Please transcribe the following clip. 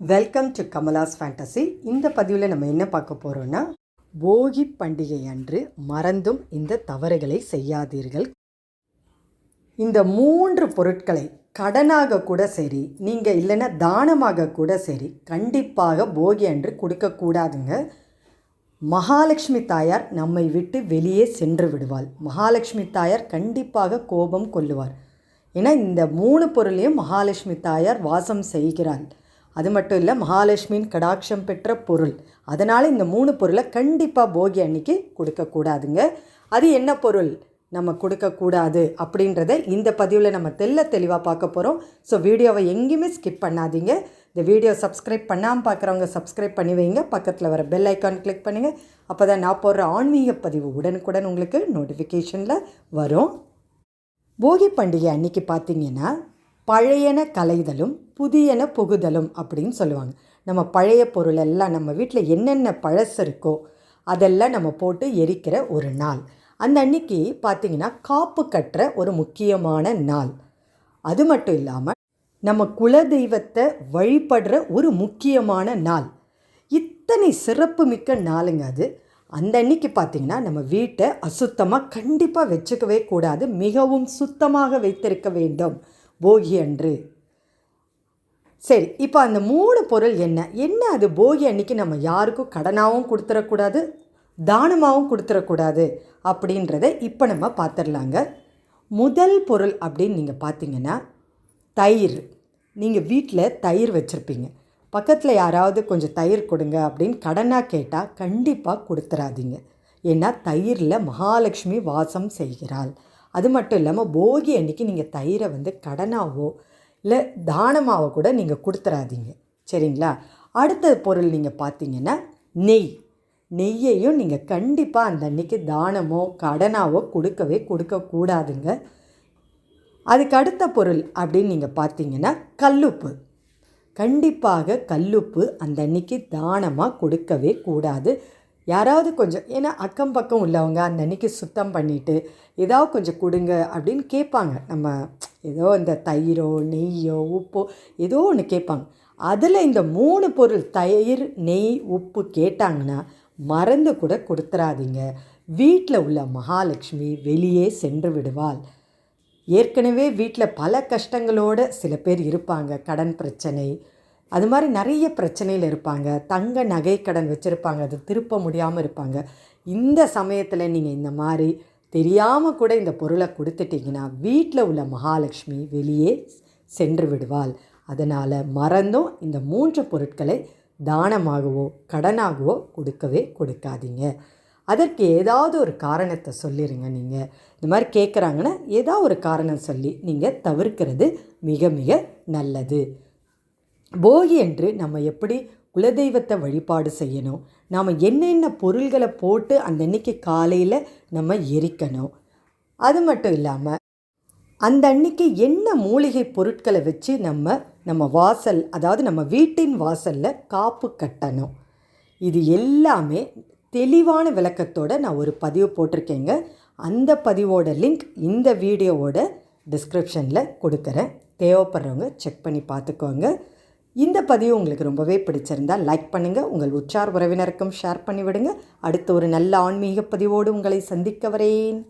Welcome to Kamala's fantasy இந்த பதிவில் நம்ம என்ன பார்க்க போகிறோன்னா போகி பண்டிகை அன்று மறந்தும் இந்த தவறுகளை செய்யாதீர்கள். இந்த மூன்று பொருட்களை கடனாக கூட சரி நீங்கள் இல்லைன்னா தானமாக கூட சரி கண்டிப்பாக போகி அன்று கொடுக்கக்கூடாதுங்க மகாலட்சுமி தாயார் நம்மை விட்டு வெளியே சென்று விடுவாள். மகாலட்சுமி தாயார் கண்டிப்பாக கோபம் கொள்ளுவார். ஏன்னா இந்த மூணு பொருளையும் மகாலட்சுமி தாயார் வாசம் செய்கிறாள். அது மட்டும் இல்லை மகாலட்சுமியின் கடாட்சம் பெற்ற பொருள். அதனால் இந்த மூணு பொருளை கண்டிப்பாக போகி அன்னைக்கு கொடுக்கக்கூடாதுங்க. அது என்ன பொருள்? நம்ம கொடுக்கக்கூடாது அப்படின்றத இந்த பதிவில் நம்ம தெல்ல தெளிவாக பார்க்க போகிறோம் ஸோ வீடியோவை எங்கேயுமே ஸ்கிப் பண்ணாதீங்க. இந்த வீடியோ சப்ஸ்கிரைப் பண்ணாமல் பார்க்குறவங்க சப்ஸ்கிரைப் பண்ணி வைங்க. பக்கத்தில் வர பெல் ஐக்கான் கிளிக் பண்ணுங்கள் அப்போ தான் நான் போடுற ஆன்மீக பதிவு உடனுக்குடன் உங்களுக்கு நோட்டிஃபிகேஷனில் வரும். போகி பண்டிகை அன்னைக்கு பார்த்தீங்கன்னா பழையன கலைதலும் புதியன புகுதலும் அப்படின்னு சொல்லுவாங்க. நம்ம பழைய பொருள் எல்லாம் நம்ம வீட்டில் என்னென்ன பழசு இருக்கோ அதெல்லாம் நம்ம போட்டு எரிக்கிற ஒரு நாள். அந்த அன்னைக்கு பார்த்திங்கன்னா காப்பு கட்டுற ஒரு முக்கியமான நாள். அது மட்டும் இல்லாமல் நம்ம குலதெய்வத்தை வழிபடுற ஒரு முக்கியமான நாள். இத்தனை சிறப்பு மிக்க நாளுங்க அது. அந்த அன்னைக்கு பார்த்திங்கன்னா நம்ம வீட்டை அசுத்தமாக கண்டிப்பாக வச்சுக்கவே கூடாது. மிகவும் சுத்தமாக வைத்திருக்க வேண்டும். போகி அன்று. சரி இப்போ அந்த மூணு பொருள் என்ன? என்ன அது போகி அன்னைக்கு நம்ம யாருக்கும் கடனாகவும் கொடுத்துடக்கூடாது தானமாகவும் கொடுத்துடக்கூடாது அப்படின்றத இப்போ நம்ம பார்த்துடலாங்க முதல் பொருள் அப்படின்னு நீங்கள் பார்த்தீங்கன்னா தயிர். நீங்கள் வீட்டில் தயிர் வச்சுருப்பீங்க. பக்கத்தில் யாராவது கொஞ்சம் தயிர் கொடுங்க அப்படின்னு கடனாக கேட்டால் கண்டிப்பாக கொடுத்துறாதீங்க. ஏன்னா தயிரில் மகாலட்சுமி வாசம் செய்கிறாள். அது மட்டும் இல்லாமல் போகி அன்றைக்கி நீங்கள் தயிரை வந்து கடனாவோ இல்லை தானமாவோ கூட நீங்கள் கொடுத்துறாதீங்க. சரிங்களா? அடுத்த பொருள் நீங்கள் பார்த்தீங்கன்னா நெய். நெய்யையும் நீங்கள் கண்டிப்பாக அந்த அன்னைக்கு தானமோ கடனாவோ கொடுக்கவே கொடுக்கக்கூடாதுங்க. அதுக்கு அடுத்த பொருள் அப்படின்னு நீங்கள் பார்த்தீங்கன்னா கல்லுப்பு. கண்டிப்பாக கல்லுப்பு அந்த அன்னைக்கு தானமாக கொடுக்கவே கூடாது. யாராவது கொஞ்சம் ஏன்னா அக்கம் பக்கம் உள்ளவங்க அந்த அன்னைக்கு சுத்தம் பண்ணிவிட்டு ஏதாவது கொஞ்சம் கொடுங்க அப்படின்னு கேட்பாங்க. நம்ம ஏதோ இந்த தயிரோ நெய்யோ உப்போ ஏதோ ஒன்று கேட்பாங்க. அதில் இந்த மூணு பொருள் தயிர் நெய் உப்பு கேட்டாங்கன்னா மறந்து கூட கொடுத்துறாதீங்க வீட்டில் உள்ள மகாலட்சுமி வெளியே சென்று விடுவாள். ஏற்கனவே வீட்டில் பல கஷ்டங்களோடு சில பேர் இருப்பாங்க. கடன் பிரச்சனை அது மாதிரி நிறைய பிரச்சனையில் இருப்பாங்க. தங்க நகை கடன் வச்சுருப்பாங்க. அது திருப்ப முடியாமல் இருப்பாங்க. இந்த சமயத்தில் நீங்கள் இந்த மாதிரி தெரியாமல் கூட இந்த பொருளை கொடுத்துட்டிங்கன்னா வீட்டில் உள்ள மகாலட்சுமி வெளியே சென்று விடுவாள். அதனால் மறந்தும் இந்த மூன்று பொருட்களை தானமாகவோ கடனாகவோ கொடுக்கவே கொடுக்காதீங்க. அதற்கு ஏதாவது ஒரு காரணத்தை சொல்லிடுங்க நீங்கள் இந்த மாதிரி கேட்குறாங்கன்னா ஏதாவது ஒரு காரணம் சொல்லி நீங்கள் தவிர்க்கிறது மிக மிக நல்லது. போகி என்று நம்ம எப்படி குலதெய்வத்தை வழிபாடு செய்யணும்? நாம் என்னென்ன பொருள்களை போட்டு அந்த அன்னைக்கு காலையில் நம்ம எரிக்கணும்? அது மட்டும் இல்லாமல் அந்த அன்னைக்கு என்ன மூலிகை பொருட்களை வச்சு நம்ம நம்ம வாசல் அதாவது நம்ம வீட்டின் வாசலில் காப்பு கட்டணும். இது எல்லாமே தெளிவான விளக்கத்தோடு நான் ஒரு பதிவு போட்டிருக்கேங்க. அந்த பதிவோட லிங்க் இந்த வீடியோவோட டிஸ்கிரிப்ஷனில் கொடுக்குறேன். தேவைப்படுறவங்க செக் பண்ணி பார்த்துக்கோங்க. இந்த பதிவு உங்களுக்கு ரொம்பவே பிடிச்சிருந்தால் லைக் பண்ணுங்கள் உங்கள் உற்றார் உறவினருக்கும் ஷேர் பண்ணிவிடுங்க. அடுத்த ஒரு நல்ல ஆன்மீக பதிவோடு உங்களை சந்திக்க வரேன்.